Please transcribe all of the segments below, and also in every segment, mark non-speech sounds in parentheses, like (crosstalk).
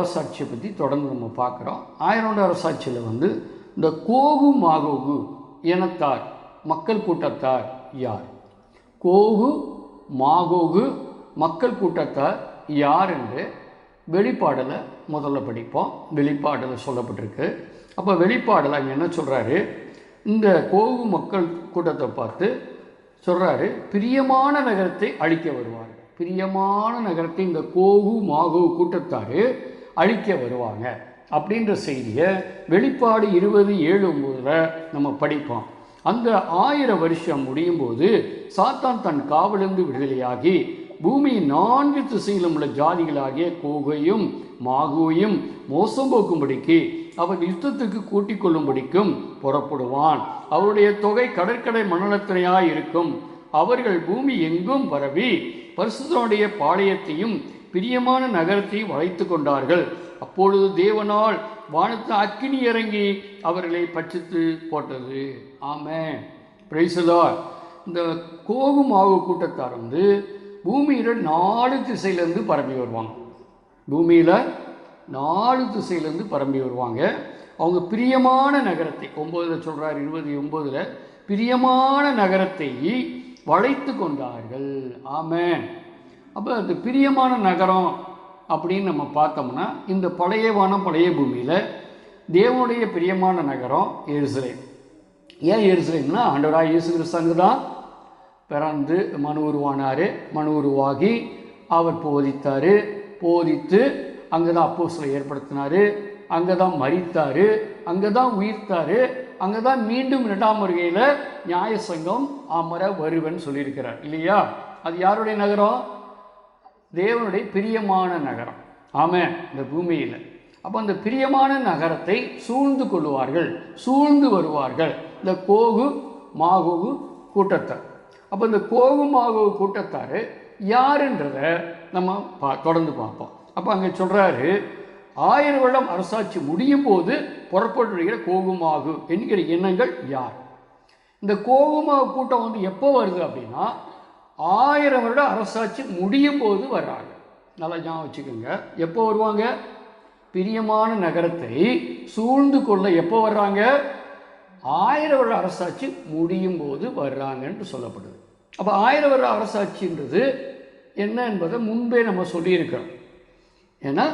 அரசாட்சியை பற்றி தொடர்ந்து நம்ம பார்க்குறோம். ஆயிரம் அரசாட்சியில் வந்து இந்த கோகு மாகோகு இனத்தார் மக்கள் கூட்டத்தார் யார்? கோகு மாகோகு மக்கள் கூட்டத்தார் யார் என்று வெளிப்பாடலை முதல்ல படிப்போம். வெளிப்பாடில் சொல்லப்பட்டிருக்கு. அப்போ வெளிப்பாடலை அங்கே என்ன சொல்கிறாரு இந்த கோகு மக்கள் கூட்டத்தை பார்த்து சொல்கிறாரு பிரியமான நகரத்தை அழிக்க வருவார் பிரியமான நகரத்தை இந்த கோகு மாகு கூட்டத்தார் அழிக்க வருவாங்க. அப்படின்ற செய்தியை வெளிப்பாடு இருபது ஏழு ஒம்போதில் நம்ம படிப்போம். அந்த ஆயிரம் வருஷம் முடியும் போது சாத்தான் தன் காவலிருந்து விடுதலையாகி பூமி நான்கு திசையிலும் உள்ள ஜாதிகளாகிய கோகையும் மாகுவையும் மோசம் போக்கும்படிக்கு அவன் யுத்தத்துக்கு கூட்டிக் கொள்ளும்படிக்கும் புறப்படுவான். அவருடைய தொகை கடற்கரை மண்டலத்தினையாய் இருக்கும். அவர்கள் பூமி எங்கும் பரவி பரிசுத்தனுடைய பாளையத்தையும் பிரியமான நகரத்தை வளைத்து கொண்டார்கள். அப்பொழுது தேவனால் வானத்து அக்கினி இறங்கி அவர்களை பட்சித்து போட்டது. ஆமே பிரைசலா இந்த கோகு மாவு கூட்டத்தார் வந்து பூமியில் நாலு திசையிலேருந்து பரம்பி வருவாங்க. பூமியில் நாலு திசையிலேருந்து பரம்பி வருவாங்க. அவங்க பிரியமான நகரத்தை ஒம்போதில் சொல்கிறார் இருபது ஒம்போதில் பிரியமான நகரத்தை வளைத்து கொண்டார்கள். ஆமேன். அப்போ அது பிரியமான நகரம் அப்படின்னு நம்ம பார்த்தோம்னா இந்த பழைய வானம் பழைய பூமியில் தேவனுடைய பிரியமான நகரம் எருசலேம். ஏன் எருசலேம்னா ஆண்டவராக இயேசு கிறிஸ்து தான் பிறந்து மனு உருவானார் மனு உருவாகி அவர் போதித்தார் போதித்து அங்கே தான் அப்போஸ்தலை ஏற்படுத்தினார் அங்கே தான் மறித்தார் அங்கே தான் உயிர்த்தார் அங்கே தான் மீண்டும் இரண்டாம் வருகையில் நியாய சங்கம் அமர வருவன் சொல்லியிருக்கிறார். இல்லையா? அது யாருடைய நகரம்? தேவனுடைய பிரியமான நகரம். ஆமாம் இந்த பூமியில். அப்போ அந்த பிரியமான நகரத்தை சூழ்ந்து கொள்வார்கள் சூழ்ந்து வருவார்கள். இந்த கோகு மாகோகு கூட்டத்தார். அப்போ இந்த கோகு மாகோகு கூட்டத்தார் யாருன்றதை நம்ம பா தொடர்ந்து பார்ப்போம். அப்போ அங்கே சொல்கிறாரு ஆயிரம் வருடம் அரசாட்சி முடியும் போது புறப்பட்டு வருகிற கோகுமாகு என்கிற எண்ணங்கள் யார்? இந்த கோகுமாகு கூட்டம் வந்து எப்போ வருது அப்படின்னா ஆயிரம் வருட அரசாட்சி முடியும் போது வர்றாங்க. நல்லா ஞாபகம் வச்சுக்கோங்க. எப்போ வருவாங்க? பிரியமான நகரத்தை சூழ்ந்து கொள்ள எப்போ வர்றாங்க? ஆயிரம் வருட அரசாட்சி முடியும் போது வர்றாங்கன்னு சொல்லப்படுது. அப்போ ஆயிரம் வருட அரசாட்சின்றது என்ன என்பதை முன்பே நம்ம சொல்லியிருக்கிறோம். ஏன்னா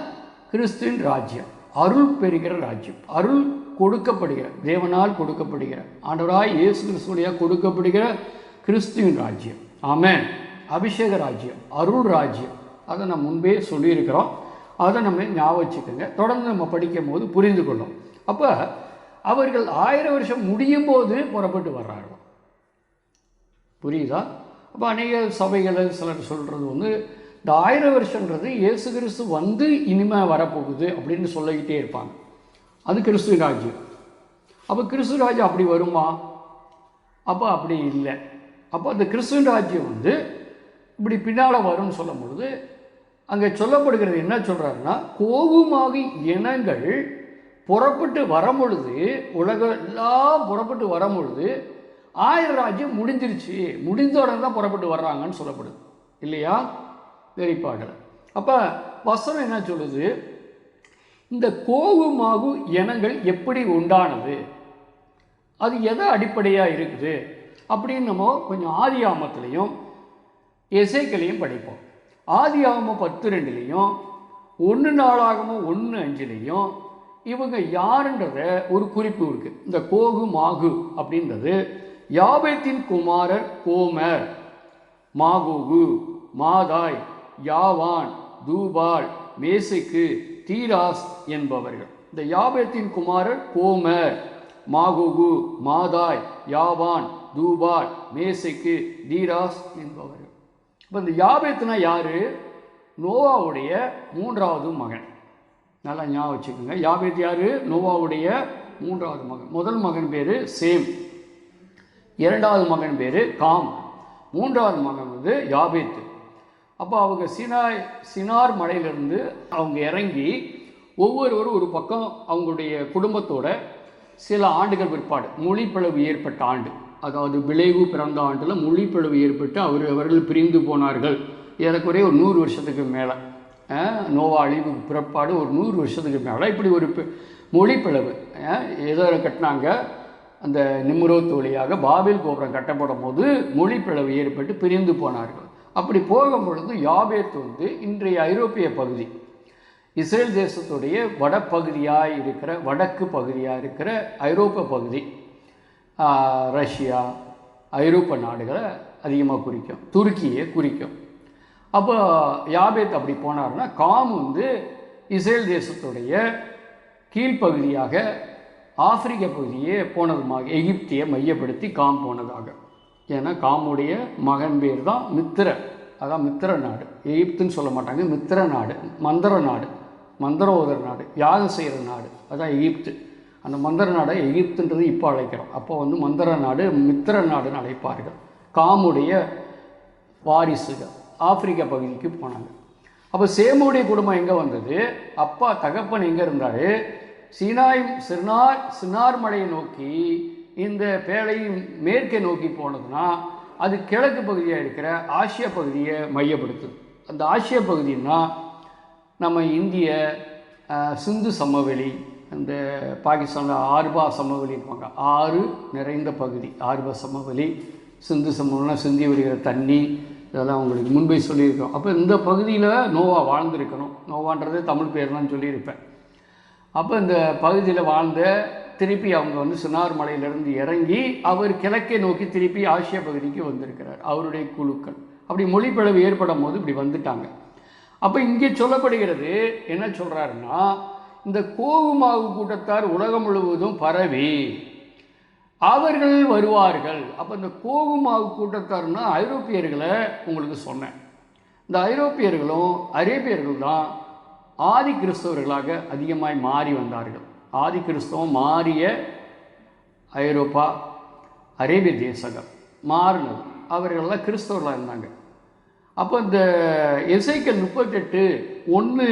கிறிஸ்துவின் ராஜ்யம் அருள் பெறுகிற ராஜ்யம் அருள் கொடுக்கப்படுகிற தேவனால் கொடுக்கப்படுகிற ஆண்டவராய் இயேசு கிறிஸ்துவையாக கொடுக்கப்படுகிற கிறிஸ்துவின் ராஜ்யம். ஆமேன். அபிஷேக ராஜ்யம் அருள் ராஜ்யம். அதை நம்ம முன்பே சொல்லியிருக்கிறோம். அதை நம்ம ஞாபகம் வச்சுக்கோங்க. தொடர்ந்து நம்ம படிக்கும் போது புரிந்து கொள்ளும். அப்போ அவர்கள் ஆயிரம் வருஷம் முடியும் போது புறப்பட்டு வர்றார்கள். புரியுதா? அப்போ அநேக சபைகளில் சிலர் சொல்கிறது வந்து இந்த ஆயிரம் வருஷன்றது இயேசு கிறிஸ்து வந்து இனிமேல் வரப்போகுது அப்படின்னு சொல்லிக்கிட்டே இருப்பாங்க. அது கிறிஸ்து ராஜ்யம். அப்போ கிறிஸ்து ராஜ்யம் அப்படி வருமா? அப்போ அப்படி இல்லை. அப்போ அந்த கிறிஸ்துவின் ராஜ்யம் வந்து இப்படி பின்னால் வரும்னு சொல்லும் பொழுது அங்கே சொல்லப்படுகிறது என்ன சொல்கிறாருன்னா கோபமாகி இனங்கள் புறப்பட்டு வரும்பொழுது உலகம் எல்லாம் புறப்பட்டு வரும்பொழுது ஆயிரம் ராஜ்யம் முடிஞ்சிருச்சு. முடிந்த உடனே தான் புறப்பட்டு வர்றாங்கன்னு சொல்லப்படுது. இல்லையா? வெளிப்பாடில் அப்போ வசனம் என்ன சொல்லுது? இந்த கோபமாகும் இனங்கள் எப்படி உண்டானது? அது எதை அடிப்படையாக இருக்குது? அப்படின்னு நம்ம கொஞ்சம் ஆதி ஆமத்துலேயும் எசைக்களையும் படிப்போம். ஆதி ஆகமம் பத்து ரெண்டுலேயும் ஒன்று நாளாகமோ ஒன்று அஞ்சுலேயும் இவங்க யாருன்றத ஒரு குறிப்பு இருக்குது இந்த கோகு மாகு அப்படின்றது யாபேத்தின் குமாரர் கோமர் மாகோகு மாதாய் யாவான் தூபால் மேசைக்கு தீராஸ் என்பவர்கள். இந்த யாபத்தின் குமாரர் கோமர் மாகோகு மாதாய் யாவான் தூபால் மேசைக்கு தீராஸ் என்பவர்கள் இப்போ இந்த யாபேத்துனா யார்? நோவாவுடைய மூன்றாவது மகன். நல்லா ஞாபகம் வச்சுக்கோங்க. யாபேத் யார்? நோவாவுடைய மூன்றாவது மகன். முதல் மகன் பேர் சேம். இரண்டாவது மகன் பேர் காம். மூன்றாவது மகன் வந்து யாபேத்து அப்போ அவங்க சினாய் சினார் மலையிலிருந்து அவங்க இறங்கி ஒவ்வொருவரும் ஒரு பக்கம் அவங்களுடைய குடும்பத்தோட சில ஆண்டுகள் பிற்பாடு மொழிப்பிளவு ஏற்பட்ட ஆண்டு. அதாவது விளைவு பிறந்த ஆண்டில் மொழிப்பிழவு ஏற்பட்டு அவர் அவர்கள் பிரிந்து போனார்கள். ஏறக்குறைய ஒரு நூறு வருஷத்துக்கு மேலே. நோவா அழிவுக்கு பிறப்பாடு ஒரு நூறு வருஷத்துக்கு மேலே. இப்படி ஒரு மொழிப்பிழவு. மொழிப்பிளவு அஹ், கட்டினாங்க. அந்த நிம்ரோத் வழியாக பாபில் கோபுரம் கட்டப்படும் போது மொழிப்பிளவு ஏற்பட்டு பிரிந்து போனார்கள். அப்படி போகும் பொழுது யாபேத் வந்து இன்றைய ஐரோப்பிய பகுதி இஸ்ரேல் தேசத்துடைய வடப்பகுதியாக இருக்கிற வடக்கு பகுதியாக இருக்கிற ஐரோப்ப பகுதி ரஷ்யா ஐரோப்பா நாடுகளை அதிகமாக குறிக்கும். துருக்கியை குறிக்கும். அப்போ யாபேத் அப்படி போனாருன்னா காம் வந்து இஸ்ரேல் தேசத்துடைய கீழ்ப்பகுதியாக ஆப்பிரிக்க பகுதியே போனதுமாக எகிப்தியை மையப்படுத்தி காம் போனதாக. ஏன்னா காமுடைய மகன் பேர் தான் மித்திர அதான் மித்திர நாடு. எகிப்துன்னு சொல்ல மாட்டாங்க மித்திர நாடு. மந்திர நாடு. மந்திரோதர நாடு. யாகம் செய்கிற நாடு. அதான் எகிப்து. அந்த மந்திர நாடை எகிப்துன்றது இப்போ அழைக்கிறோம். அப்போ வந்து மந்திர நாடு மித்திர நாடுன்னு அழைப்பார்கள். காமுடைய வாரிசுகள் ஆப்பிரிக்க பகுதிக்கு போனாங்க. அப்போ சேமுடைய குடும்பம் எங்கே வந்தது? அப்பா தகப்பன் எங்கே இருந்தார்? சீனாய் சிறுநார் சினார் மலையை நோக்கி இந்த பேழையும் மேற்கே நோக்கி போனதுன்னா அது கிழக்கு பகுதியாக இருக்கிற ஆசியா பகுதியை மையப்படுத்துது. அந்த ஆசிய பகுதின்னா நம்ம இந்திய சிந்து சமவெளி அந்த பாகிஸ்தானில் ஆர்பா சமவெளி இருப்பாங்க. ஆறு நிறைந்த பகுதி. ஆர்பா சமவெளி சிந்து சமவெளினா சிந்தி வருகிற தண்ணி இதெல்லாம் உங்களுக்கு முன்பே சொல்லியிருக்கோம். அப்போ இந்த பகுதியில் நோவா வாழ்ந்திருக்கணும். நோவான்றது தமிழ் பேர் தான் சொல்லியிருப்பேன். அப்போ இந்த பகுதியில் வாழ்ந்த திருப்பி அவங்க வந்து சினார் மலையிலிருந்து இறங்கி அவர் கிழக்கே நோக்கி திருப்பி ஆசியா பகுதிக்கு வந்திருக்கிறார். அவருடைய குழுக்கள். அப்படி மொழிப்பிளவு ஏற்படும் போது இப்படி வந்துட்டாங்க. அப்போ இங்கே சொல்லப்படுகிறது என்ன சொல்கிறாருன்னா இந்த கோகுமாவு கூட்டத்தார் உலகம் முழுவதும் பரவி அவர்கள் வருவார்கள். அப்போ இந்த கோகுமாவு கூட்டத்தார்னா ஐரோப்பியர்களை உங்களுக்கு சொன்னேன். இந்த ஐரோப்பியர்களும் அரேபியர்கள் தான் ஆதி கிறிஸ்தவர்களாக அதிகமாய் மாறி வந்தார்கள். ஆதி கிறிஸ்தவம் மாறிய ஐரோப்பா அரேபிய தேசகம் மாறினது. அவர்களெல்லாம் கிறிஸ்தவர்களாக இருந்தாங்க. அப்போ இந்த எசைக்கல் முப்பத்தெட்டு ஒன்று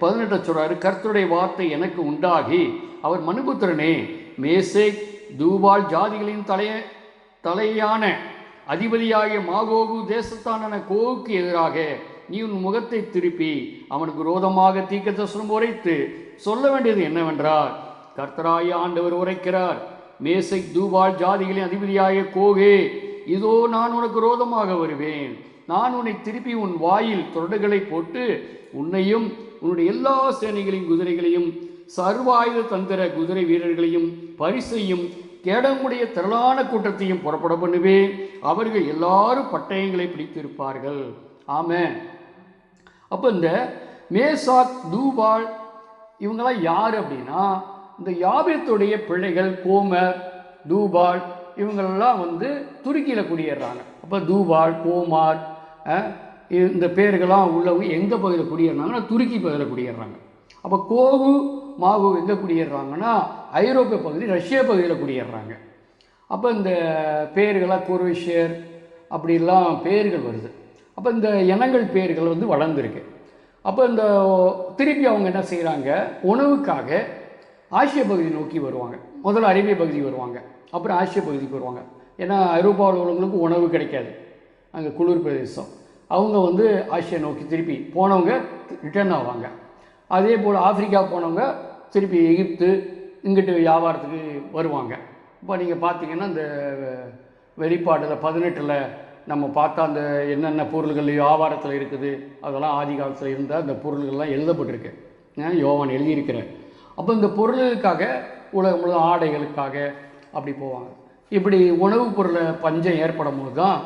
பதினெட்டை சொல்கிறாரு கர்த்தருடைய வார்த்தை எனக்கு உண்டாகி. அவர் மனுபுத்திரனே மேசேக் தூபால் ஜாதிகளின் தலைய தலையான அதிபதியாகிய மாகோகு தேசத்தான கோவுக்கு எதிராக நீ உன் முகத்தை திருப்பி அவனுக்கு விரோதமாக தீர்க்கதரிசனம் உரைத்து சொல்ல வேண்டியது என்னவென்றால் கர்த்தராய ஆண்டவர் உரைக்கிறார் மேசைக் தூபால் ஜாதிகளின் அதிபதியாகிய கோகே இதோ நான் உனக்கு ரோதமாக வருவேன். நான் உன்னை திருப்பி உன் வாயில் தொடடுகளை போட்டு உன்னையும் உன்னுடைய எல்லா சேனைகளின் குதிரைகளையும் சர்வாயுத தந்திர குதிரை வீரர்களையும் பரிசையும் கேடமுடைய திரளான கூட்டத்தையும் புறப்பட பண்ணுவேன். அவர்கள் எல்லாரும் பட்டயங்களை பிடித்திருப்பார்கள். ஆம அப்போ இந்த மேசாக் தூபால் இவங்கெல்லாம் யார் அப்படின்னா இந்த யாபேத்துடைய பிள்ளைகள் கோமர் தூபால் இவங்களெல்லாம் வந்து துருக்கியில் குடியேறாங்க. அப்போ தூபால் கோமார் இந்த பேர்கள்லாம் உள்ளவங்க எந்த பகுதியில் குடியேறினாங்கன்னா துருக்கி பகுதியில் குடியேறாங்க. அப்போ கோவு மாவு எங்கே குடியேறாங்கன்னா ஐரோப்பிய பகுதி ரஷ்ய பகுதியில் குடியேறாங்க. அப்போ இந்த பேர்களாக குர்விஷியர் அப்படிலாம் பேர்கள் வருது. அப்போ இந்த இனங்கள் பேர்கள் வந்து வளர்ந்துருக்கு. அப்போ இந்த திருப்பி அவங்க என்ன செய்கிறாங்க உணவுக்காக ஆசிய பகுதி நோக்கி வருவாங்க. முதல்ல அரேபிய பகுதி வருவாங்க. அப்புறம் ஆசிய பகுதிக்கு வருவாங்க. ஏன்னா ஐரோப்பாவில் உள்ளவங்களுக்கு உணவு கிடைக்காது. அங்கே குளிர் பிரதேசம். அவங்க வந்து ஆசியா நோக்கி திருப்பி போனவங்க ரிட்டர்ன் ஆவாங்க. அதே போல் ஆப்பிரிக்கா போனவங்க திருப்பி எகிப்து இங்கிட்டு வியாபாரத்துக்கு வருவாங்க. இப்போ நீங்கள் பார்த்தீங்கன்னா இந்த வெளிப்பாட்டில் பதினெட்டில் நம்ம பார்த்தா அந்த என்னென்ன பொருள்கள் வியாபாரத்தில் இருக்குது அதெல்லாம் ஆதி காலத்தில் இருந்தால் அந்த பொருள்கள்லாம் எழுதப்பட்டிருக்கு. ஏன் யோவான் எழுதியிருக்கிறேன் அப்போ இந்த பொருளுக்காக உலகம் முழுவதும் ஆடைகளுக்காக அப்படி போவாங்க. இப்படி உணவுப் பொருளை பஞ்சம் ஏற்படும் போது தான்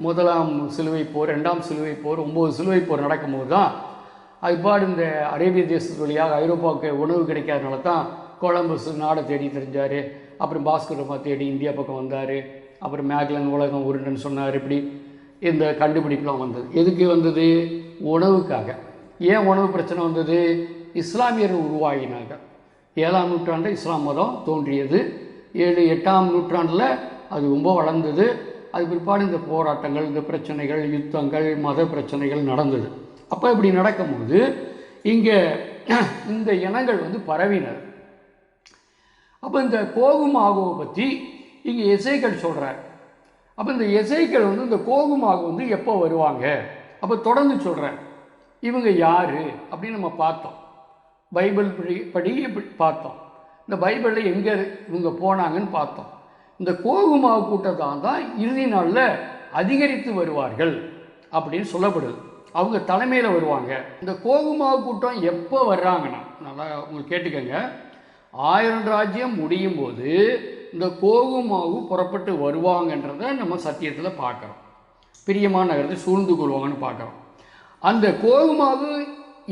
முதலாம் சிலுவை போர் ரெண்டாம் சிலுவை போர் ஒம்பது சிலுவை போர் நடக்கும்போது தான் அதுபாடு இந்த அரேபிய தேசத்து வழியாக ஐரோப்பாவுக்கு உணவு கிடைக்காதனால தான் கொலம்பஸ் நாடை தேடி தெரிஞ்சார். அப்புறம் பாஸ்கரமா தேடி இந்தியா பக்கம் வந்தார். அப்புறம் மேக்லன் உலகம் உருண்டுன்னு சொன்னார் இப்படி. இந்த கண்டுபிடிப்புலாம் வந்தது. எதுக்கு வந்தது? உணவுக்காக. ஏன் உணவு பிரச்சனை வந்தது? இஸ்லாமியர்கள் உருவாகினாங்க. ஏழாம் நூற்றாண்டு இஸ்லாம் மதம் தோன்றியது. ஏழு எட்டாம் நூற்றாண்டில் அது ரொம்ப வளர்ந்தது. அது பிற்பாடு இந்த போராட்டங்கள் இந்த பிரச்சனைகள் யுத்தங்கள் மத பிரச்சனைகள் நடந்தது. அப்போ இப்படி நடக்கும்போது இங்கே (clears throat) இந்த இனங்கள் வந்து பரவினர். அப்போ இந்த கோகும் ஆகுவை பற்றி இங்கே இசைகள் சொல்கிறார் அப்போ இந்த இசைகள் வந்து இந்த கோகும் ஆகு வந்து எப்போ வருவாங்க? அப்போ தொடர்ந்து சொல்கிறார் இவங்க யார்? அப்படின்னு நம்ம பார்த்தோம். பைபிள் படி படி பார்த்தோம். இந்த பைபிளில் எங்கே இவங்க போனாங்கன்னு பார்த்தோம். இந்த கோகுமாவு கூட்டத்தான் தான் இறுதி நாளில் அதிகரித்து வருவார்கள் அப்படின்னு சொல்லப்படுது. அவங்க தலைமையில் வருவாங்க. இந்த கோகுமாவு கூட்டம் எப்போ வர்றாங்கன்னா நல்லா உங்களுக்கு கேட்டுக்கோங்க. ஆயிரம் ராஜ்யம் முடியும் போது இந்த கோகுமாவு புறப்பட்டு வருவாங்கன்றதை நம்ம சத்தியத்தில் பார்க்குறோம். பிரியமான நகரத்தை சூழ்ந்து கொள்வாங்கன்னு பார்க்குறோம். அந்த கோகுமாவு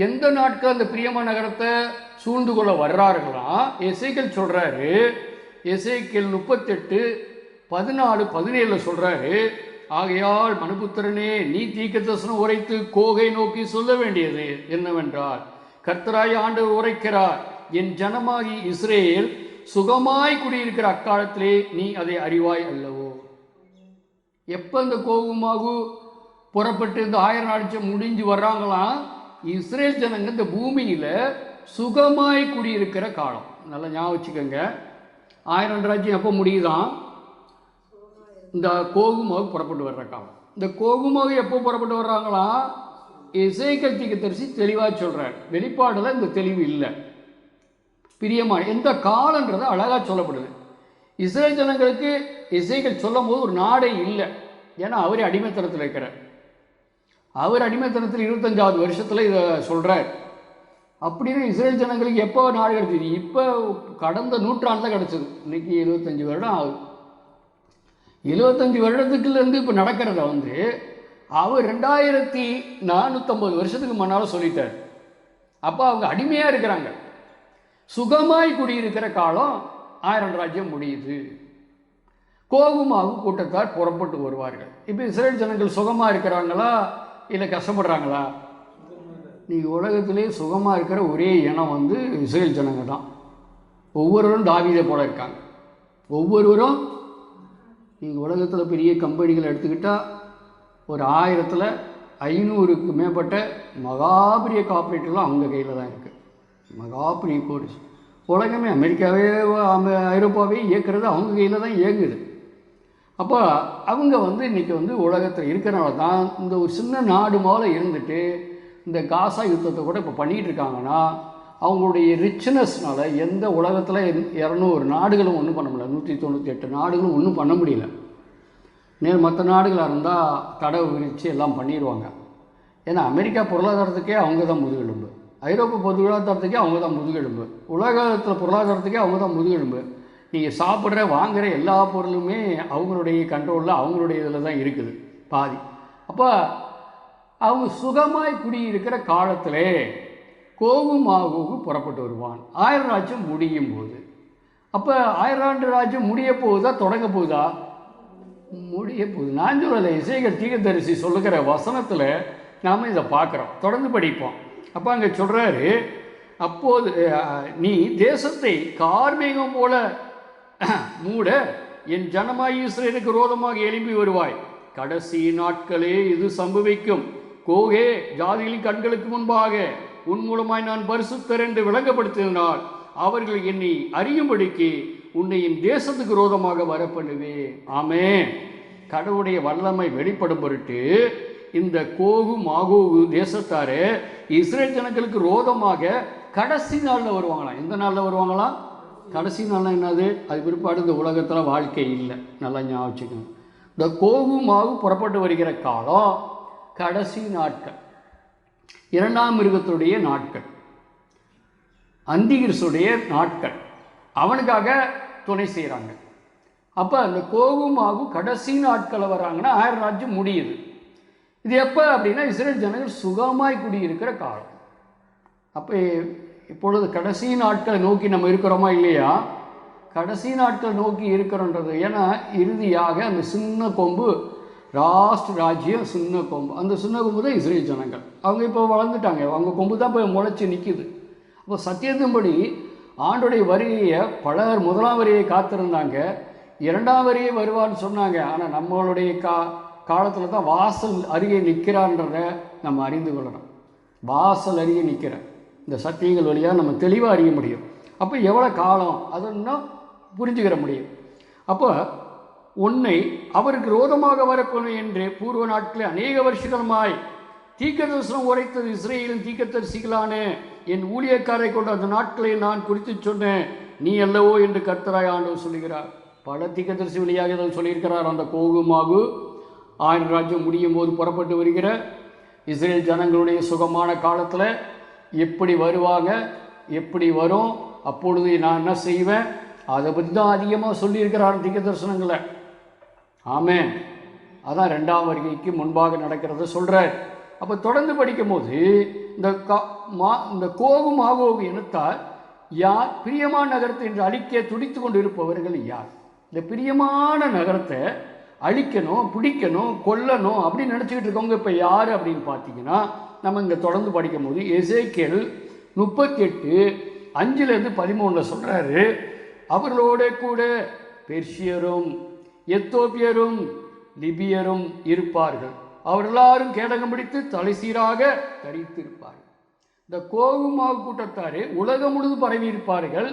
எந்த நாட்கள் அந்த பிரியமான நகரத்தை சூழ்ந்து கொள்ள வர்றார்களாம் எசைக்கல் சொல்கிறாரு எசைக்கல் முப்பத்தெட்டு பதினாலு பதினேழில் சொல்கிறாரு ஆகையால் மனுபுத்திரனே நீ தீக்க தரிசனம் உரைத்து கோகை நோக்கி சொல்ல வேண்டியது என்னவென்றால் கர்த்தராய் ஆண்டு உரைக்கிறார் என் ஜனமாகி இஸ்ரேல் சுகமாய் குடியிருக்கிற அக்காலத்திலே நீ அதை அறிவாய் அல்லவோ? எப்போ இந்த கோகுமாகு புறப்பட்டு இந்த ஆயிரம் நாட்சம் முடிஞ்சு வர்றாங்களாம் இஸ்ரேல் ஜனங்க இந்த பூமியில் சுகமாய் குடியிருக்கிற காலம். நல்லா ஞாபகம் வச்சுக்கோங்க. ஆயிரம் ராஜ்யம் எப்போ முடியுதான் இந்த கோகுமாவு புறப்பட்டு வர்றக்காம் இந்த கோகுமாவு எப்போ புறப்பட்டு வர்றாங்களாம் இசைக்கல் தரிசி தெளிவாக சொல்கிறார் வெளிப்பாடில் இந்த தெளிவு இல்லை. பிரியமான எந்த காலன்றது அழகாக சொல்லப்படுது. இஸ்ரேல் ஜனங்களுக்கு இசைகள் சொல்லும் போது ஒரு நாடே இல்லை. ஏன்னா அவரே அடிமைத்தனத்தில் இருக்கிறார். அவர் அடிமைத்தனத்தில் இருபத்தஞ்சாவது வருஷத்தில் இதை சொல்கிறார் அப்படின்னு இஸ்ரேல் ஜனங்களுக்கு எப்போ நாடு கிடச்சிது? இப்போ கடந்த நூற்றாண்டில் கிடச்சிது. இன்றைக்கி எழுபத்தஞ்சி வருடம் ஆகுது. எழுபத்தஞ்சி வருடத்துக்குலேருந்து இப்போ நடக்கிறத வந்து அவர் ரெண்டாயிரத்தி நானூற்றம்பது வருஷத்துக்கு முன்னால் சொல்லிட்டார். அப்போ அவங்க அடிமையாக இருக்கிறாங்க. சுகமாய் குடியிருக்கிற காலம் ஆயிரம் ராஜ்யம் முடியுது. கோகுமாவு கூட்டத்தார் புறப்பட்டு வருவார்கள். இப்போ இஸ்ரேல் ஜனங்கள் சுகமாக இருக்கிறாங்களா? இல்லை கஷ்டப்படுறாங்களா? நீங்கள் உலகத்திலே சுகமாக இருக்கிற ஒரே இனம் வந்து இஸ்ரேல் ஜனங்க தான். ஒவ்வொருவரும் தாவீதை போல இருக்காங்க. ஒவ்வொருவரும் நீங்கள் உலகத்தில் பெரிய கம்பெனிகளை எடுத்துக்கிட்டால் ஒரு ஆயிரத்தில் ஐநூறுக்கு மேற்பட்ட மகாபிரிய கார்பரேட்டுலாம் அவங்க கையில் தான் இருக்குது மகாபிரிய கோடி உலகமே அமெரிக்காவே ஐரோப்பாவே இயக்கிறது அவங்க கையில் தான் இயங்குது. அப்போ அவங்க வந்து இன்றைக்கி வந்து உலகத்தில் இருக்கிறனால தான் இந்த ஒரு சின்ன நாடு போல் இருந்துட்டு இந்த காசா யுத்தத்தை கூட இப்போ பண்ணிகிட்டு இருக்காங்கன்னா அவங்களுடைய ரிச்னஸ்னால் எந்த உலகத்தில் இரநூறு நாடுகளும் ஒன்றும் பண்ண முடியல. நூற்றி தொண்ணூற்றி எட்டு நாடுகளும் ஒன்றும் பண்ண முடியல. நேர் மற்ற நாடுகளாக இருந்தால் தடவை விரித்து எல்லாம் பண்ணிடுவாங்க ஏன்னா அமெரிக்கா பொருளாதாரத்துக்கே அவங்க தான் முதுகெலும்பு. ஐரோப்பா பொருளாதாரத்துக்கே அவங்க தான் முதுகெலும்பு. உலகத்தில் பொருளாதாரத்துக்கே அவங்க தான் முதுகெலும்பு. நீங்கள் சாப்பிட்ற வாங்குகிற எல்லா பொருளுமே அவங்களுடைய கண்ட்ரோலில் அவங்களுடைய இதில் தான் இருக்குது. பாதி. அப்போ அவங்க சுகமாய் குடியிருக்கிற காலத்திலே கோகுமாகுக்கு புறப்பட்டு வருவான். ஆயிரம் ராஜ்யம் முடியும் போது. அப்போ ஆயிரராண்டு ராஜ்யம் முடிய போகுதா தொடங்க போகுதா? முடிய போகுது. நான் சொல்லலை இசைகள் தீகதரிசி சொல்லுகிற வசனத்தில் நாம் இதை பார்க்குறோம். தொடர்ந்து படிப்போம். அப்போ அங்கே சொல்கிறாரு அப்போது நீ தேசத்தை கார்மேகம் போல (clears throat) மூட என் ஜனமாய் இஸ்ரேலுக்கு ரோதமாக எழுப்பி வருவாய். கடைசி நாட்களே இது சம்பவிக்கும். கோகே ஜாதிகளின் கண்களுக்கு முன்பாக உன் மூலமாய் நான் பரிசுத்தர் என்று விளங்கப்படுத்தினால் அவர்கள் என்னை அறியும்படிக்கு உன்னை என் தேசத்துக்கு ரோதமாக வரப்படுவேன் ஆமே கடவுளுடைய வல்லமை வெளிப்படும் பொருட்டு இந்த கோகு மாகோகு தேசத்தாரு இஸ்ரேல் ஜனங்களுக்கு ரோதமாக கடைசி நாளில் வருவாங்களாம் எந்த நாளில் வருவாங்களாம் கடைசி நாளில் என்னது? அது பிற்பாடு இந்த உலகத்தில் வாழ்க்கை இல்லை. நல்லா ஞாபகம் இந்த கோகு மாவு புறப்பட்டு வருகிற காலம் கடைசி நாட்கள். இரண்டாம் மிருகத்துடைய நாட்கள். அந்திகிரிசுடைய நாட்கள். அவனுக்காக துணை செய்கிறாங்க அப்போ அந்த கோகுமாகு கடைசி நாட்களில் வராங்கன்னா ஆயிரம் ராஜ்யம் முடியுது. இது எப்போ அப்படின்னா இஸ்ரேல் ஜனங்கள் சுகமாய் குடியிருக்கிற காலம். அப்போ இப்பொழுது கடைசி நாட்களை நோக்கி நம்ம இருக்கிறோமா இல்லையா? கடைசி நாட்கள் நோக்கி இருக்கிறோன்றது. ஏன்னா இறுதியாக அந்த சின்ன கொம்பு லாஸ்ட் ராஜ்யம் சின்ன கொம்பு அந்த சின்ன கொம்பு தான் இஸ்ரேல் ஜனங்கள். அவங்க இப்போ வளர்ந்துட்டாங்க. அவங்க கொம்பு தான் போய் முளைச்சி நிற்கிது அப்போ சத்தியத்தின்படி ஆண்டுடைய வரியை பலர் முதலாம் வரியை காத்திருந்தாங்க. இரண்டாம் வரியை வருவான்னு சொன்னாங்க. ஆனால் நம்மளுடைய கா காலத்தில் தான் வாசல் அருகே நிற்கிறான்றத நம்ம அறிந்து கொள்ளணும். வாசல் அருகே நிற்கிற இந்த சத்தியங்கள் வழியாக நம்ம தெளிவாக அறிய முடியும். அப்போ எவ்வளோ காலம்? அதுன்னா புரிஞ்சுக்கிற முடியும். அப்போ உன்னை அவருக்கு ரோதமாக வரப்போம் என்று பூர்வ நாட்களில் அநேக வருஷங்களுமாய் தீர்க்கதரிசனம் உரைத்தது இஸ்ரேலின் தீர்க்கதரிசிகளானே என் ஊழியக்காரை கொண்டு அந்த நாட்களை நான் குறித்து சொன்னேன். நீ அல்லவோ என்று கர்த்தராய் ஆண்டவர் சொல்லுகிறார். பல தீர்க்கதரிசி வழியாக இதை சொல்லியிருக்கிறார். அந்த கோகுமாகு ஆயிரம் ராஜ்யம் முடியும் போது புறப்பட்டு வருகிற இஸ்ரேல் ஜனங்களுடைய சுகமான காலத்தில் எப்படி வருவாங்க எப்படி வரும் அப்பொழுது நான் என்ன செய்வேன்? அதை பற்றி தான் அதிகமாக சொல்லியிருக்கிறார் திக்க தரிசனங்களை ஆமே அதான் ரெண்டாம் வருகைக்கு முன்பாக நடக்கிறத சொல்கிறார் அப்போ தொடர்ந்து படிக்கும்போது இந்த கா மா இந்த கோபம் ஆகோகு இனத்தால் யார் பிரியமான நகரத்தை என்று அழிக்க துடித்து கொண்டு இருப்பவர்கள் யார்? இந்த பிரியமான நகரத்தை அழிக்கணும் பிடிக்கணும் கொல்லணும் அப்படின்னு நினச்சிக்கிட்டு இருக்கவங்க இப்போ யார் அப்படின்னு பார்த்தீங்கன்னா நம்ம இங்கே தொடர்ந்து படிக்கும்போது எசேக்கேல் முப்பத்தெட்டு அஞ்சுலேருந்து பதிமூணில் சொல்கிறாரு அவர்களோட கூட பெர்ஷியரும் எத்தோப்பியரும் லிபியரும் இருப்பார்கள். அவர் எல்லாரும் கேடகம் பிடித்து தலைசீராக தரித்திருப்பார்கள். இந்த கோகுமாவு கூட்டத்தாரு உலகம் முழுதும் பரவி இருப்பார்கள்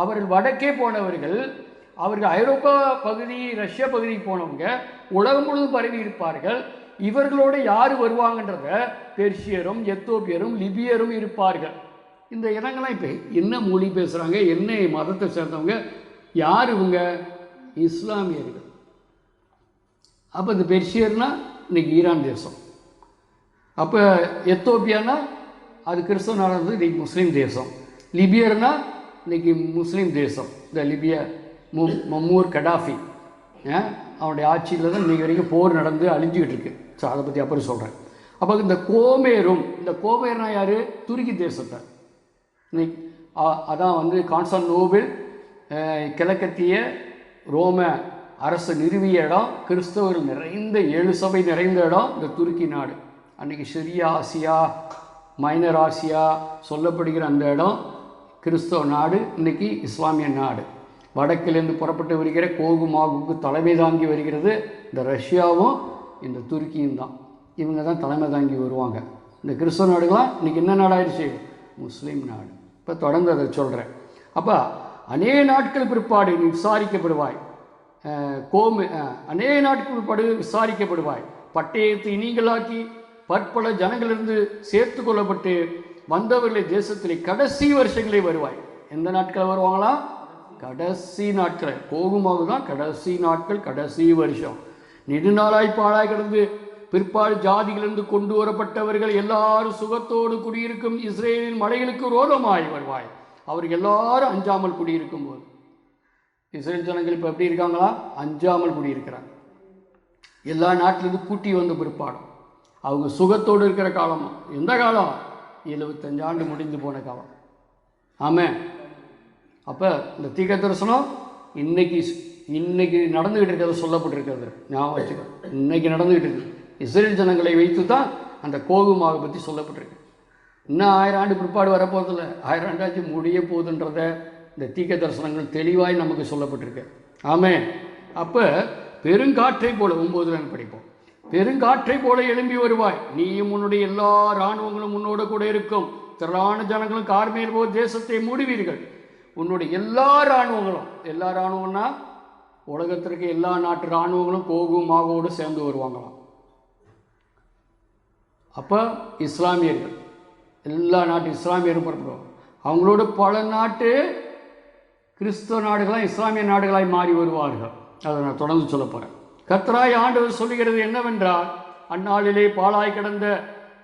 அவர்கள் வடக்கே போனவர்கள் அவர்கள் ஐரோப்பா பகுதி ரஷ்யா பகுதிக்கு போனவங்க உலகம் முழுதும் பரவி இருப்பார்கள் இவர்களோடு யார் வருவாங்கன்றத பெர்ஷியரும் எத்தோப்பியரும் லிபியரும் இருப்பார்கள். இந்த இடங்கள்லாம் இப்போ என்ன மொழி பேசுகிறாங்க என்ன மதத்தை சேர்ந்தவங்க யார் இவங்க? இஸ்லாமியர்கள். அப்போ இந்த பெர்ஷியர்னால் இன்னைக்கு ஈரான் தேசம். அப்போ எத்தோப்பியானா அது கிறிஸ்தவ நாடு வந்து முஸ்லீம் தேசம். லிபியர்னா இன்னைக்கு முஸ்லீம் தேசம். இந்த லிபியா மு மம்மூர் கடாஃபி அவனுடைய ஆட்சியில் தான் இன்றைக்கி வரைக்கும் போர் நடந்து அழிஞ்சிக்கிட்டு இருக்கு. ஸோ அதை பற்றி அப்புறம் சொல்கிறேன் அப்போ இந்த கோமேரும் இந்த கோமேர்னா யார்? துருக்கி தேசத்தை. இன்னைக்கு அதான் வந்து கான்ஸ்டான்டினோபிள் அஹ், கிழக்கத்திய ரோம அரசு நிறுவிய இடம் கிறிஸ்தவர்கள் நிறைந்த ஏழு சபை நிறைந்த இடம் இந்த துருக்கி நாடு. அன்றைக்கி சிரியா ஆசியா மைனர் ஆசியா சொல்லப்படுகிற அந்த இடம் கிறிஸ்தவ நாடு இன்றைக்கி இஸ்லாமிய நாடு. வடக்கிலிருந்து புறப்பட்டு வருகிற கோகு மாகுக்கு தலைமை தாங்கி வருகிறது இந்த ரஷ்யாவும் இந்த துருக்கியும் தான். இவங்க தான் தலைமை தாங்கி வருவாங்க. இந்த கிறிஸ்தவ நாடுகளாம் இன்றைக்கி என்ன நாடாயிருச்சு? முஸ்லீம் நாடு. இப்போ தொடர்ந்து அதை சொல்கிறேன் அப்போ அநேக நாட்கள் பிற்பாடு நீ விசாரிக்கப்படுவாய். கோமு அநேக நாட்கள் படு விசாரிக்கப்படுவாய். பட்டயத்தை நீங்களாக்கி பற்பல ஜனங்களிலிருந்து சேர்த்து கொள்ளப்பட்டு வந்தவர்களை தேசத்திலே கடைசி வருஷங்களே வருவாய். எந்த நாட்கள் வருவாங்களா? கடைசி நாட்கள். போகும்போது தான் கடைசி நாட்கள் கடைசி வருஷம். நெடுநாளாய் பாழாய் கிடந்து பிற்பாடு ஜாதிகளிலிருந்து கொண்டு வரப்பட்டவர்கள் எல்லாரும் சுகத்தோடு குடியிருக்கும் இஸ்ரேலின் மலைகளுக்கு ரோதமாய் வருவாய். அவர்கள் எல்லாரும் அஞ்சாமல் குடியிருக்கும் போது இஸ்ரேல் ஜனங்கள் இப்போ எப்படி இருக்காங்களா? அஞ்சாமல் குடியிருக்கிறாங்க. எல்லா நாட்டிலிருந்து கூட்டி வந்த பிற்பாடும் அவங்க சுகத்தோடு இருக்கிற காலம்? எந்த காலம்? எழுபத்தஞ்சு ஆண்டு முடிந்து போன காலம். ஆமாம் அப்போ இந்த தீக தரிசனம் இன்னைக்கு இன்னைக்கு நடந்துக்கிட்டு இருக்கிறது சொல்லப்பட்டிருக்கிறது. ஞாபகம் வச்சுக்கோ. இன்னைக்கு நடந்துக்கிட்டு இருக்கு. இஸ்ரேல் ஜனங்களை வைத்து தான் அந்த கோகுமாவை பற்றி சொல்லப்பட்டிருக்கு. இன்னும் ஆயிரம் ஆண்டு பிற்பாடு வரப்போகிறதில்ல ஆயிரம் ஆண்டாச்சு முடிய போகுதுன்றத இந்த தீக்க தரிசனங்கள் தெளிவாய் நமக்கு சொல்லப்பட்டிருக்கு. ஆமே அப்போ பெருங்காற்றை போல ஒம்போதுல படிப்போம். பெருங்காற்றை போல எழும்பி வருவாய். நீயும் உன்னுடைய எல்லா இராணுவங்களும் உன்னோட கூட இருக்கும். திரளான ஜனங்களும் கார்மேல் போல் தேசத்தை மூடுவீர்கள். உன்னுடைய எல்லா இராணுவங்களும் எல்லா இராணுவம்னா உலகத்திற்கு எல்லா நாட்டு இராணுவங்களும் கோகும் மாகோடு சேர்ந்து வருவாங்களாம். அப்போ இஸ்லாமியர்கள் எல்லா நாட்டு இஸ்லாமியரும் புறப்படுவாங்க. அவங்களோட பல நாட்டு கிறிஸ்தவ நாடுகளாக இஸ்லாமிய நாடுகளாய் மாறி வருவார்கள். அதை நான் தொடர்ந்து சொல்ல போகிறேன் கத்ராய் ஆண்டவர் சொல்லுகிறது என்னவென்றால் அந்நாளிலே பாலாய் கிடந்த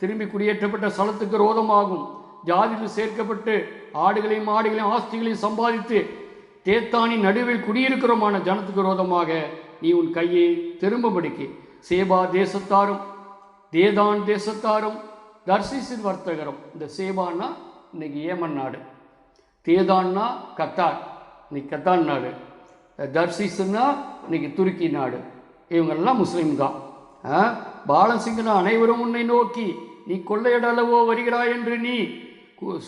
திரும்பி குடியேற்றப்பட்ட ஸ்தலத்துக்கு ரோதமாகும். ஜாதியில் சேர்க்கப்பட்டு ஆடுகளையும் ஆடுகளையும் ஆஸ்திகளையும் சம்பாதித்து தேத்தானின் நடுவில் குடியிருக்கிறோமான ஜனத்துக்கு ரோதமாக நீ உன் கையை திரும்பபடிக்கு சேபா தேசத்தாரும் தேதான் தேசத்தாரும் தர்சிசின் வர்த்தகரும். இந்த சேபான்னா இன்னைக்கு ஏமன் நாடு. தேதான்னா கத்தார். இன்னைக்கு கத்தான் நாடு. தர்சிஸ்னா இன்னைக்கு துருக்கி நாடு. இவங்கெல்லாம் முஸ்லீம் தான். ஆ? பாலசிங்கனா அனைவரும் உன்னை நோக்கி நீ கொள்ளையடலவோ வருகிறாய் என்று நீ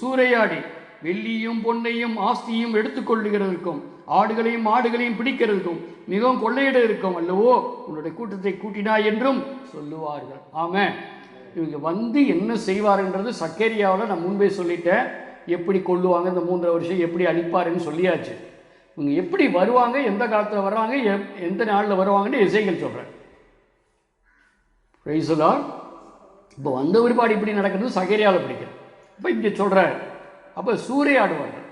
சூறையாடி. வெள்ளியும் பொன்னையும் ஆஸ்தியும் எடுத்துக்கொள்ளுகிறதற்கும் ஆடுகளையும் மாடுகளையும் பிடிக்கிறதுக்கும் மிகவும் கொள்ளையிட இருக்கும் அல்லவோ? உன்னுடைய கூட்டத்தை கூட்டினாய் என்றும் சொல்லுவார்கள். ஆம இவங்க வந்து என்ன செய்வாருன்றது சக்கேரியாவில் நான் முன்பே சொல்லிட்டேன். எப்படி கொள்ளுவாங்க இந்த மூன்றரை வருஷம் எப்படி அழிப்பாருன்னு சொல்லியாச்சு. இவங்க எப்படி வருவாங்க எந்த காலத்தில் வர்றாங்க எப்- எந்த நாளில் வருவாங்கன்னு இசைகள் சொல்கிறேன் பிரைசலால் இப்போ வந்த ஒருபாடு இப்படி நடக்கிறது சகரியால் பிடிக்கிறது இப்போ இங்கே சொல்கிறார் அப்போ சூறையாடுவார்கள்.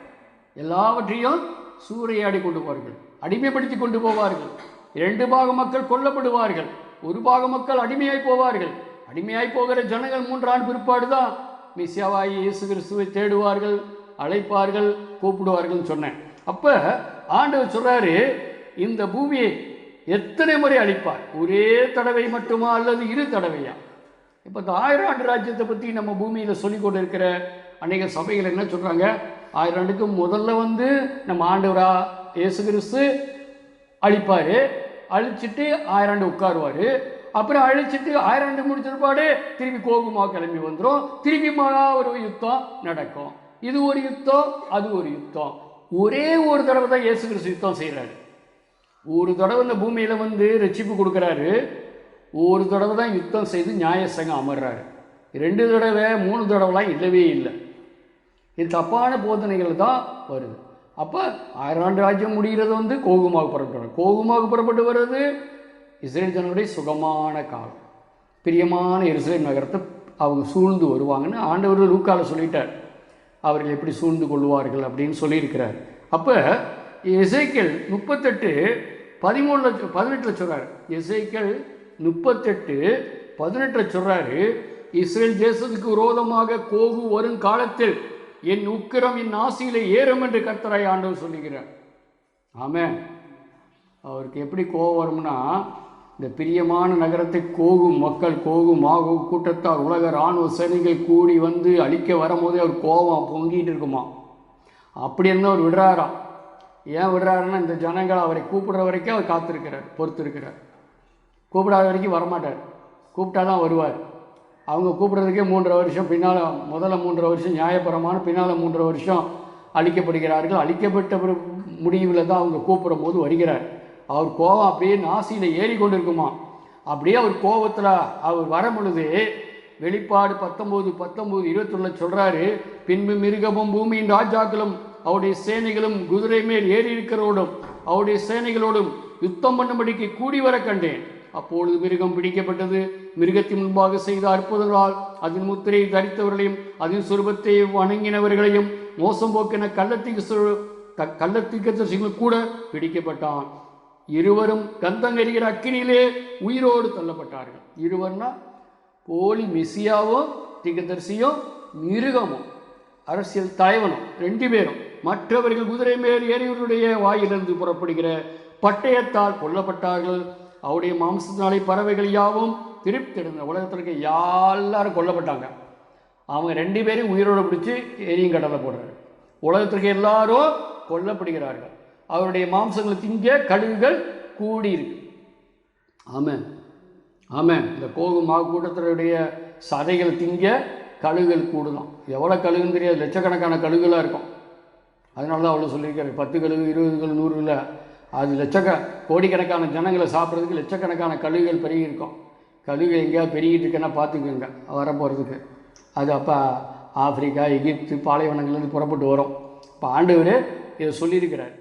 எல்லாவற்றையும் சூறையாடி கொண்டு போவார்கள். அடிமைப்படுத்தி கொண்டு போவார்கள். இரண்டு பாக மக்கள் கொல்லப்படுவார்கள். ஒரு பாக மக்கள் அடிமையாய் போவார்கள். அடிமையாய் போகிற ஜனங்கள் மூன்றாண்டு பிற்பாடு தான் மிசியாவாய் இயேசு கிறிஸ்துவை தேடுவார்கள் அழைப்பார்கள் கூப்பிடுவார்கள்னு சொன்னேன். அப்போ ஆண்டவர் சொல்கிறாரு இந்த பூமியை எத்தனை முறை அழிப்பார்? ஒரே தடவை மட்டுமா அல்லது இரு தடவையா? இப்போ இந்த ஆயிரம் ஆண்டு ராஜ்யத்தை பற்றி நம்ம பூமியில் சொல்லி கொண்டு இருக்கிற அநேக சபைகள் என்ன சொல்கிறாங்க ஆயிரம் ஆண்டுக்கு முதல்ல வந்து நம்ம ஆண்டவரா இயேசு கிறிஸ்து அழிப்பார். அழிச்சிட்டு ஆயிரம் ஆண்டு உட்காருவார். அப்புறம் அழிச்சிட்டு ஆயிரம் ஆண்டு முடிச்சிருப்பாடு திரும்பி திருப்பி கோகுமா கிளம்பி வந்துடும் திருப்பி மகா ஒரு யுத்தம் நடக்கும். இது ஒரு யுத்தம் அது ஒரு யுத்தம். ஒரே ஒரு தடவை தான் இயேசு கிறிஸ்து யுத்தம் செய்கிறாரு ஒரு தடவை இந்த பூமியில் வந்து ரட்சிப்பு கொடுக்குறாரு. ஒரு தடவை தான் யுத்தம் செய்து நியாயசங்கம் அமர்றாரு. ரெண்டு தடவை மூணு தடவைலாம் இல்லவே இல்லை. இது தப்பான போதனைகள் தான் வருது. அப்போ ஆயிரம் ஆண்டு ராஜ்யம் முடிகிறது வந்து கோகுமாக புறப்பட்டு கோகுமாக புறப்பட்டு வர்றது இஸ்ரேல் ஜனங்களுடைய சுகமான காலம். பிரியமான இஸ்ரேல் நகரத்தை அவங்க சூழ்ந்து வருவாங்கன்னு ஆண்டவர் லூக்காவில் சொல்லிட்டார். அவர்கள் எப்படி சூழ்ந்து கொள்வார்கள் அப்படின்னு சொல்லியிருக்கிறார். அப்போ இசைக்கள் முப்பத்தெட்டு பதிமூணு லட்சம் பதினெட்டில் சொல்கிறார் இசைக்கள் முப்பத்தெட்டு பதினெட்டில் சொல்கிறாரு இஸ்ரேல் தேசத்துக்கு விரோதமாக கோபு வரும் காலத்தில் என் உக்கிரம் என் ஆசையிலே ஏறும் என்று கர்த்தராய் ஆண்டவர் சொல்லுகிறார். ஆமென். அவருக்கு எப்படி கோபம் வரும்னா இந்த பிரியமான நகரத்தை கோகும் மக்கள் கோகும் ஆகும். கூட்டத்தால் உலக இராணுவ சேனைகள் கூடி வந்து அழிக்க வரும்போதே அவர் கோபம் பொங்கிட்டு இருக்குமா? அப்படி இருந்தால் அவர் விடுறாராம் ஏன் விடுறாருன்னா இந்த ஜனங்கள் அவரை கூப்பிடுற வரைக்கும் அவர் காத்திருக்கிறார் பொறுத்திருக்கிறார். கூப்பிடாத வரைக்கும் வரமாட்டார். கூப்பிட்டா தான் வருவார். அவங்க கூப்பிட்றதுக்கே மூன்றரை வருஷம் பின்னால் முதல்ல மூன்றரை வருஷம் நியாயபரமான பின்னால் மூன்றரை வருஷம் அழிக்கப்படுகிறார்கள். அழிக்கப்பட்ட முடிவில் தான் அவங்க கூப்பிடும் போது வருகிறார். அவர் கோவம் அப்படியே நாசியில் ஏறி கொண்டிருக்குமா? அப்படியே அவர் கோபத்தில் அவர் வரும் பொழுது வெளிப்பாடு பத்தொம்போது பத்தொம்போது இருபத்தொன்னு சொல்கிறாரு பின்பு மிருகமும் பூமியின் ராஜாக்களும் அவருடைய சேனைகளும் குதிரை மேல் ஏறி இருக்கிறோடும் அவருடைய சேனைகளோடும் யுத்தம் பண்ணும்படிக்கு கூடி வர கண்டேன். அப்பொழுது மிருகம் பிடிக்கப்பட்டது. மிருகத்தின் முன்பாக செய்த அற்புதங்களால் அதன் முத்திரையை தரித்தவர்களையும் அதன் சுரூபத்தை வணங்கினவர்களையும் மோசம் போக்கின கள்ளத்திற்கு கள்ளத்திற்கு கூட பிடிக்கப்பட்டான். இருவரும் கந்தங்கரிகிற அக்கினியிலே உயிரோடு தள்ளப்பட்டார்கள். இருவர்னா போலி மெசியாவும் திகதர்சியும் மிருகமும் அரசியல் தலைவனும் ரெண்டு பேரும். மற்றவர்கள் குதிரை மேல் ஏறியவருடைய வாயிலிருந்து புறப்படுகிற பட்டயத்தால் கொல்லப்பட்டார்கள். அவருடைய மாம்சத்தினாலே பறவைகள் யாவும் திருப்திடுங்க உலகத்தில் இருக்க எல்லாரும் கொல்லப்பட்டாங்க. அவங்க ரெண்டு பேரையும் உயிரோடு பிடிச்சி எரியும் கடலை போடுறாரு. உலகத்திற்கு எல்லாரும் கொல்லப்படுகிறார்கள். அவருடைய மாம்சங்களை திங்க கழுகுகள் கூடி ஆமாம் ஆமாம் இந்த கோகு மா கூட்டத்தினுடைய சதைகள் திங்க கழுகுகள் கூடுதான். எவ்வளோ கழுகுன்னு தெரியாது. லட்சக்கணக்கான கழுகுகளாக இருக்கும். அதனால தான் அவ்வளோ சொல்லியிருக்காரு. பத்து கழுகு இருபது கழு நூறு இல்லை. அது லட்சக்க கோடிக்கணக்கான ஜனங்களை சாப்பிட்றதுக்கு லட்சக்கணக்கான கழுகுகள் பெருகி இருக்கும் கழுகு எங்கேயாவது பெருகிட்டு இருக்குன்னா பார்த்துக்கோங்க. வரப்போகிறதுக்கு அது அப்போ ஆப்பிரிக்கா எகிப்து பாலைவனங்கள்லேருந்து புறப்பட்டு வரும். இப்போ ஆண்டவர் இதை சொல்லியிருக்கிறார்.